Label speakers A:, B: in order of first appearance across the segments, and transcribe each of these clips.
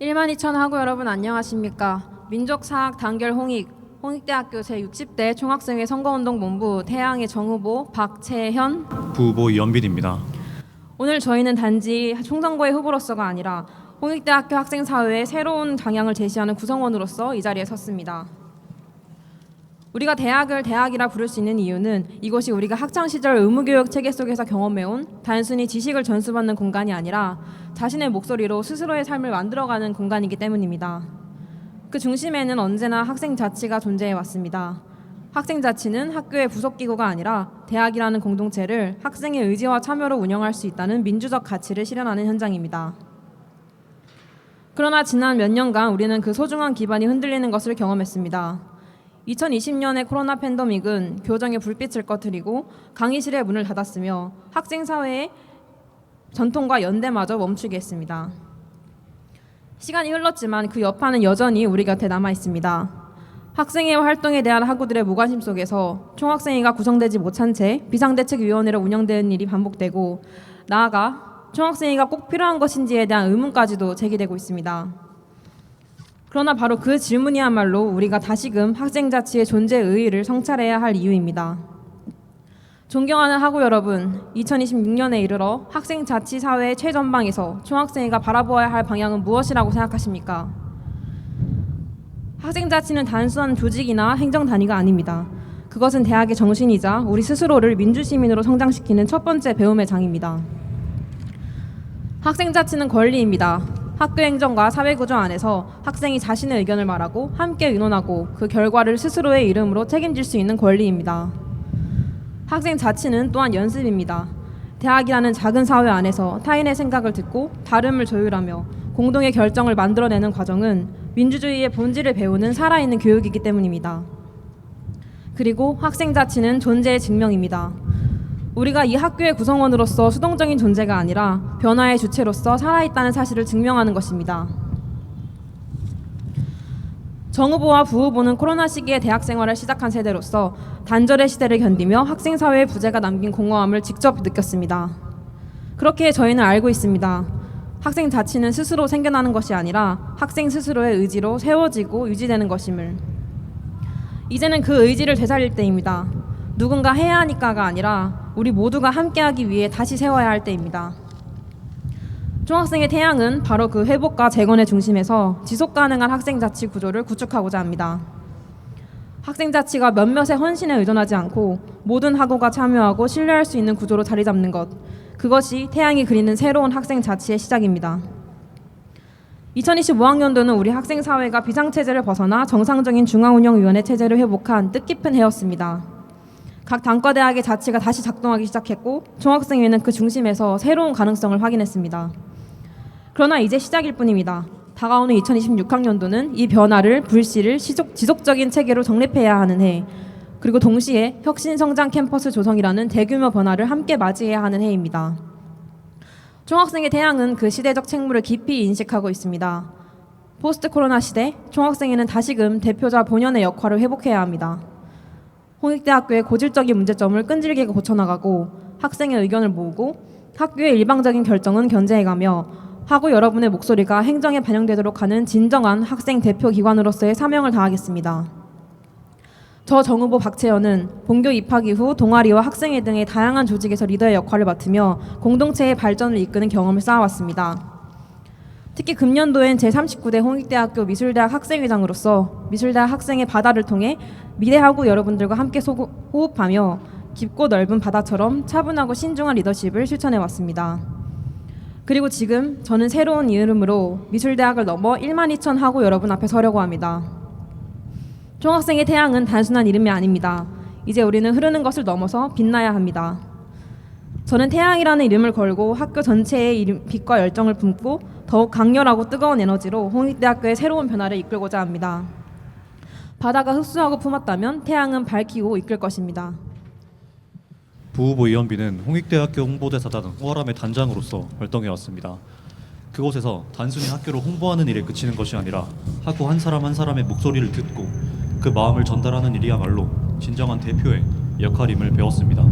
A: 1만 2천 하고 여러분 안녕하십니까? 민족사학 단결 홍익 홍익대학교 제60대 총학생회 선거운동 본부 태양의 정후보 박채현
B: 부후보 이연빈입니다.
A: 오늘 저희는 단지 총선거의 후보로서가 아니라 홍익대학교 학생사회의 새로운 방향을 제시하는 구성원으로서 이 자리에 섰습니다. 우리가 대학을 대학이라 부를 수 있는 이유는 이곳이 우리가 학창 시절 의무 교육 체계 속에서 경험해온 단순히 지식을 전수받는 공간이 아니라 자신의 목소리로 스스로의 삶을 만들어가는 공간이기 때문입니다. 그 중심에는 언제나 학생 자치가 존재해 왔습니다. 학생 자치는 학교의 부속 기구가 아니라 대학이라는 공동체를 학생의 의지와 참여로 운영할 수 있다는 민주적 가치를 실현하는 현장입니다. 그러나 지난 몇 년간 우리는 그 소중한 기반이 흔들리는 것을 경험했습니다. 2020년의 코로나 팬데믹은 교정의 불빛을 꺼뜨리고 강의실의 문을 닫았으며 학생 사회의 전통과 연대마저 멈추게 했습니다. 시간이 흘렀지만 그 여파는 여전히 우리 곁에 남아 있습니다. 학생회 활동에 대한 학우들의 무관심 속에서 총학생회가 구성되지 못한 채 비상대책위원회로 운영되는 일이 반복되고 나아가 총학생회가 꼭 필요한 것인지에 대한 의문까지도 제기되고 있습니다. 그러나 바로 그 질문이야말로 우리가 다시금 학생 자치의 존재 의의를 성찰해야 할 이유입니다. 존경하는 학우 여러분, 2026년에 이르러 학생 자치 사회의 최전방에서 총학생회가 바라보아야 할 방향은 무엇이라고 생각하십니까? 학생 자치는 단순한 조직이나 행정 단위가 아닙니다. 그것은 대학의 정신이자 우리 스스로를 민주 시민으로 성장시키는 첫 번째 배움의 장입니다. 학생 자치는 권리입니다. 학교 행정과 사회 구조 안에서 학생이 자신의 의견을 말하고 함께 의논하고 그 결과를 스스로의 이름으로 책임질 수 있는 권리입니다. 학생 자치는 또한 연습입니다. 대학이라는 작은 사회 안에서 타인의 생각을 듣고 다름을 조율하며 공동의 결정을 만들어내는 과정은 민주주의의 본질을 배우는 살아있는 교육이기 때문입니다. 그리고 학생 자치는 존재의 증명입니다. 우리가 이 학교의 구성원으로서 수동적인 존재가 아니라 변화의 주체로서 살아있다는 사실을 증명하는 것입니다. 정 후보와 부 후보는 코로나 시기에 대학 생활을 시작한 세대로서 단절의 시대를 견디며 학생 사회의 부재가 남긴 공허함을 직접 느꼈습니다. 그렇게 저희는 알고 있습니다. 학생 자치는 스스로 생겨나는 것이 아니라 학생 스스로의 의지로 세워지고 유지되는 것임을. 이제는 그 의지를 되살릴 때입니다. 누군가 해야 하니까가 아니라 우리 모두가 함께하기 위해 다시 세워야 할 때입니다. 중학생의 태양은 바로 그 회복과 재건의 중심에서 지속 가능한 학생 자치 구조를 구축하고자 합니다. 학생 자치가 몇몇의 헌신에 의존하지 않고 모든 학우가 참여하고 신뢰할 수 있는 구조로 자리 잡는 것. 그것이 태양이 그리는 새로운 학생 자치의 시작입니다. 2025학년도는 우리 학생 사회가 비상 체제를 벗어나 정상적인 중앙운영위원회 체제를 회복한 뜻깊은 해였습니다. 각 단과대학의 자치가 다시 작동하기 시작했고 종학생회는 그 중심에서 새로운 가능성을 확인했습니다. 그러나 이제 시작일 뿐입니다. 다가오는 2026학년도는 이 변화를 불씨를 시족, 지속적인 체계로 정립해야 하는 해 그리고 동시에 혁신 성장 캠퍼스 조성이라는 대규모 변화를 함께 맞이해야 하는 해입니다. 총학생의 태양은 그 시대적 책무를 깊이 인식하고 있습니다. 포스트 코로나 시대, 총학생회는 다시금 대표자 본연의 역할을 회복해야 합니다. 홍익대학교의 고질적인 문제점을 끈질기게 고쳐나가고 학생의 의견을 모으고 학교의 일방적인 결정은 견제해가며 하고 여러분의 목소리가 행정에 반영되도록 하는 진정한 학생 대표 기관으로서의 사명을 다하겠습니다. 저 정후보 박채연은 본교 입학 이후 동아리와 학생회 등의 다양한 조직에서 리더의 역할을 맡으며 공동체의 발전을 이끄는 경험을 쌓아왔습니다. 특히 금년도엔 제39대 홍익대학교 미술대학 학생회장으로서 미술대학 학생의 바다를 통해 미래하고 여러분들과 함께 소구, 호흡하며 깊고 넓은 바다처럼 차분하고 신중한 리더십을 실천해 왔습니다. 그리고 지금 저는 새로운 이름으로 미술대학을 넘어 1만 2천 하고 여러분 앞에 서려고 합니다. 총학생의 태양은 단순한 이름이 아닙니다. 이제 우리는 흐르는 것을 넘어서 빛나야 합니다. 저는 태양이라는 이름을 걸고 학교 전체의 이름, 빛과 열정을 품고 더욱 강렬하고 뜨거운 에너지로 홍익대학교의 새로운 변화를 이끌고자 합니다. 바다가 흡수하고 품었다면 태양은 밝히고 이끌 것입니다.
B: 부후보 이연빈은 홍익대학교 홍보대사단 호아람의 단장으로서 활동해 왔습니다. 그곳에서 단순히 학교를 홍보하는 일에 그치는 것이 아니라 학우 한 사람 한 사람의 목소리를 듣고 그 마음을 전달하는 일이야말로 진정한 대표의 역할임을 배웠습니다.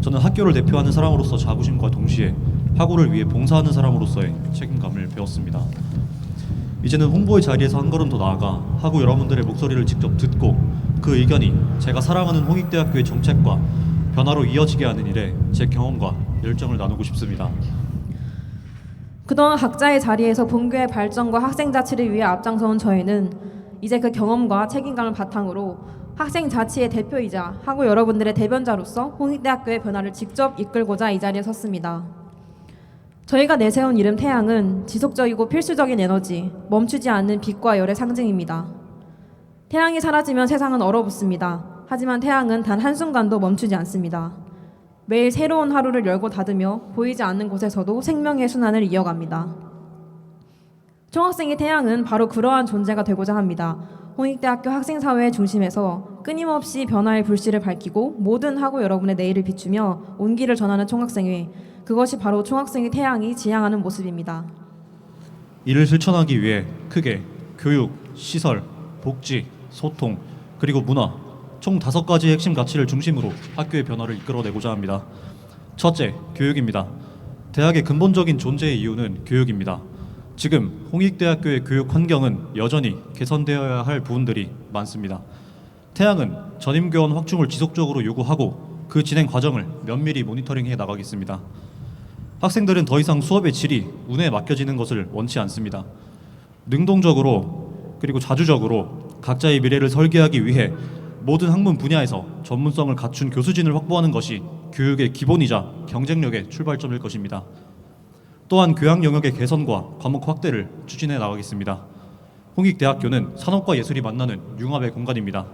B: 저는 학교를 대표하는 사람으로서 자부심과 동시에 학우를 위해 봉사하는 사람으로서의 책임감을 배웠습니다. 이제는 홍보의 자리에서 한 걸음 더 나아가 하고 여러분들의 목소리를 직접 듣고 그 의견이 제가 사랑하는 홍익대학교의 정책과 변화로 이어지게 하는 일에 제 경험과 열정을 나누고 싶습니다.
A: 그동안 각자의 자리에서 본교의 발전과 학생 자치를 위해 앞장서온 저희는 이제 그 경험과 책임감을 바탕으로 학생 자치의 대표이자 하고 여러분들의 대변자로서 홍익대학교의 변화를 직접 이끌고자 이 자리에 섰습니다. 저희가 내세운 이름 태양은 지속적이고 필수적인 에너지, 멈추지 않는 빛과 열의 상징입니다. 태양이 사라지면 세상은 얼어붙습니다. 하지만 태양은 단 한순간도 멈추지 않습니다. 매일 새로운 하루를 열고 닫으며 보이지 않는 곳에서도 생명의 순환을 이어갑니다. 총학생의 태양은 바로 그러한 존재가 되고자 합니다. 홍익대학교 학생사회의 중심에서 끊임없이 변화의 불씨를 밝히고 모든 하고 여러분의 내일을 비추며 온기를 전하는 총학생회 그것이 바로 총학생의 태양이 지향하는 모습입니다.
B: 이를 실천하기 위해 크게 교육, 시설, 복지, 소통, 그리고 문화 총 다섯 가지의 핵심 가치를 중심으로 학교의 변화를 이끌어내고자 합니다. 첫째, 교육입니다. 대학의 근본적인 존재의 이유는 교육입니다. 지금 홍익대학교의 교육 환경은 여전히 개선되어야 할 부분들이 많습니다. 태양은 전임 교원 확충을 지속적으로 요구하고 그 진행 과정을 면밀히 모니터링해 나가겠습니다. 학생들은 더 이상 수업의 질이 운에 맡겨지는 것을 원치 않습니다. 능동적으로 그리고 자주적으로 각자의 미래를 설계하기 위해 모든 학문 분야에서 전문성을 갖춘 교수진을 확보하는 것이 교육의 기본이자 경쟁력의 출발점일 것입니다. 또한 교양 영역의 개선과 과목 확대를 추진해 나가겠습니다. 홍익대학교는 산업과 예술이 만나는 융합의 공간입니다.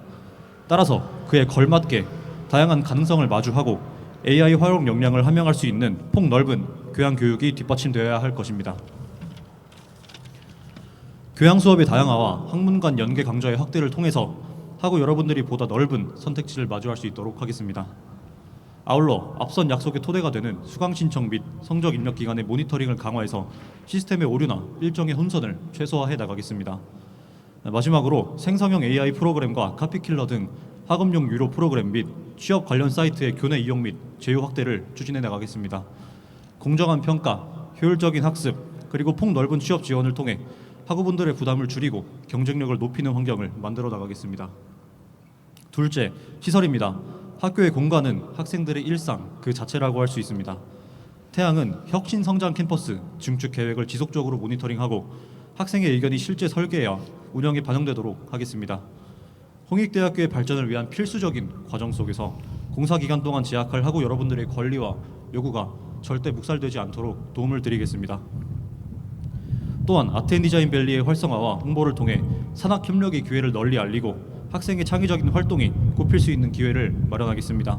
B: 따라서 그에 걸맞게 다양한 가능성을 마주하고 AI 활용 역량을 함양할 수 있는 폭넓은 교양 교육이 뒷받침되어야 할 것입니다. 교양 수업의 다양화와 학문 간 연계 강좌의 확대를 통해서 하고 여러분들이 보다 넓은 선택지를 마주할 수 있도록 하겠습니다. 아울러 앞선 약속의 토대가 되는 수강 신청 및 성적 입력 기간의 모니터링을 강화해서 시스템의 오류나 일정의 혼선을 최소화해 나가겠습니다. 마지막으로 생성형 AI 프로그램과 카피킬러 등 학업용 유료 프로그램 및 취업 관련 사이트의 교내 이용 및 제휴 확대를 추진해 나가겠습니다. 공정한 평가, 효율적인 학습, 그리고 폭넓은 취업 지원을 통해 학우분들의 부담을 줄이고 경쟁력을 높이는 환경을 만들어 나가겠습니다. 둘째, 시설입니다. 학교의 공간은 학생들의 일상 그 자체라고 할 수 있습니다. 태양은 혁신 성장 캠퍼스 증축 계획을 지속적으로 모니터링하고 학생의 의견이 실제 설계와 운영에 반영되도록 하겠습니다. 홍익대학교의 발전을 위한 필수적인 과정 속에서 공사 기간 동안 지약할 하고 여러분들의 권리와 요구가 절대 묵살되지 않도록 도움을 드리겠습니다. 또한 아트앤디자인 밸리의 활성화와 홍보를 통해 산학 협력의 기회를 널리 알리고 학생의 창의적인 활동이 꼽힐 수 있는 기회를 마련하겠습니다.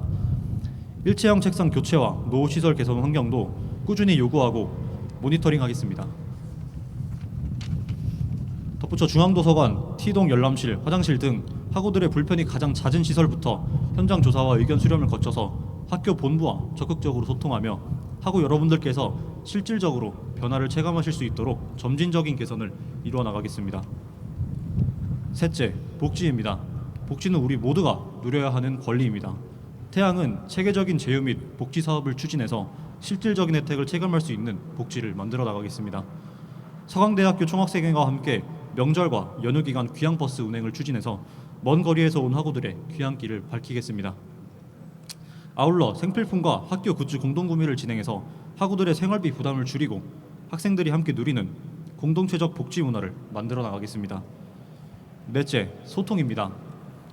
B: 일체형 책상 교체와 노후 시설 개선 환경도 꾸준히 요구하고 모니터링하겠습니다. 덧붙여 중앙도서관, T동 열람실, 화장실 등 학우들의 불편이 가장 잦은 시설부터 현장 조사와 의견 수렴을 거쳐서 학교 본부와 적극적으로 소통하며 학우 여러분들께서 실질적으로 변화를 체감하실 수 있도록 점진적인 개선을 이루어 나가겠습니다. 셋째, 복지입니다. 복지는 우리 모두가 누려야 하는 권리입니다. 태양은 체계적인 제휴 및 복지 사업을 추진해서 실질적인 혜택을 체감할 수 있는 복지를 만들어 나가겠습니다. 서강대학교 총학생회와 함께 명절과 연휴 기간 귀향버스 운행을 추진해서 먼 거리에서 온 학우들의 귀향길을 밝히겠습니다. 아울러 생필품과 학교 굿즈 공동 구매를 진행해서 학우들의 생활비 부담을 줄이고 학생들이 함께 누리는 공동체적 복지 문화를 만들어 나가겠습니다. 넷째, 소통입니다.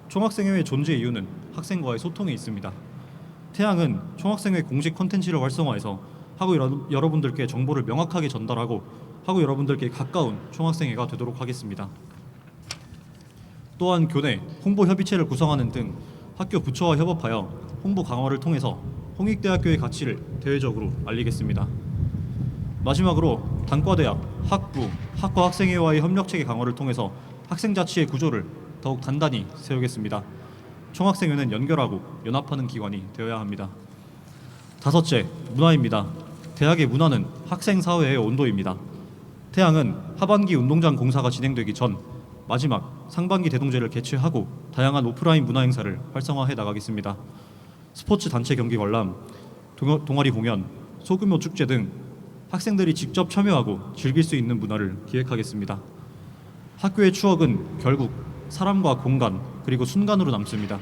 B: 총학생회의 존재 이유는 학생과의 소통에 있습니다. 태양은 총학생회 공식 컨텐츠를 활성화해서 하고 여러- 여러 분들께 정보를 명확하게 전달하고 하고 여러분들께 가까운 총학생회가 되도록 하겠습니다. 또한 교내 홍보 협의체를 구성하는 등 학교 부처와 협업하여 홍보 강화를 통해서 홍익대학교의 가치를 대외적으로 알리겠습니다. 마지막으로 단과대학, 학부, 학과 학생회와의 협력 체계 강화를 통해서 학생 자치의 구조를 더욱 단단히 세우겠습니다. 총학생회는 연결하고 연합하는 기관이 되어야 합니다. 다섯째, 문화입니다. 대학의 문화는 학생 사회의 온도입니다. 태양은 하반기 운동장 공사가 진행되기 전 마지막 상반기 대동제를 개최하고 다양한 오프라인 문화 행사를 활성화해 나가겠습니다. 스포츠 단체 경기 관람, 동- 동아리 공연, 소규모 축제 등 학생들이 직접 참여하고 즐길 수 있는 문화를 기획하겠습니다. 학교의 추억은 결국 사람과 공간 그리고 순간으로 남습니다.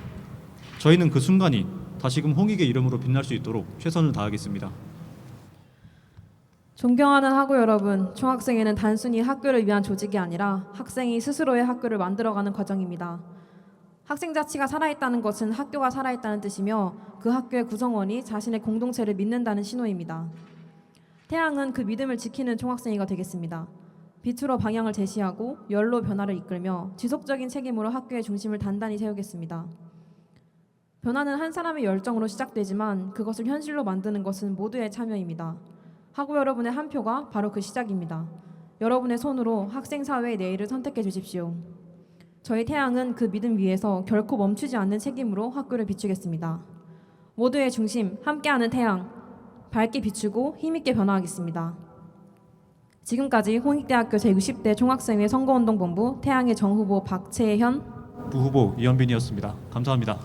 B: 저희는 그 순간이 다시금 홍익의 이름으로 빛날 수 있도록 최선을 다하겠습니다.
A: 존경하는 학우 여러분, 중학생회는 단순히 학교를 위한 조직이 아니라 학생이 스스로의 학교를 만들어가는 과정입니다. 학생 자치가 살아있다는 것은 학교가 살아있다는 뜻이며 그 학교의 구성원이 자신의 공동체를 믿는다는 신호입니다. 태양은 그 믿음을 지키는 총학생회가 되겠습니다. 빛으로 방향을 제시하고 열로 변화를 이끌며 지속적인 책임으로 학교의 중심을 단단히 세우겠습니다. 변화는 한 사람의 열정으로 시작되지만 그것을 현실로 만드는 것은 모두의 참여입니다. 학우 여러분의 한 표가 바로 그 시작입니다. 여러분의 손으로 학생 사회의 내일을 선택해 주십시오. 저희 태양은 그 믿음 위에서 결코 멈추지 않는 책임으로 학교를 비추겠습니다. 모두의 중심, 함께하는 태양, 밝게 비추고 힘있게 변화하겠습니다. 지금까지 홍익대학교 제60대 총학생회 선거운동본부 태양의 정 후보 박채현
B: 부 후보 이현빈이었습니다. 감사합니다.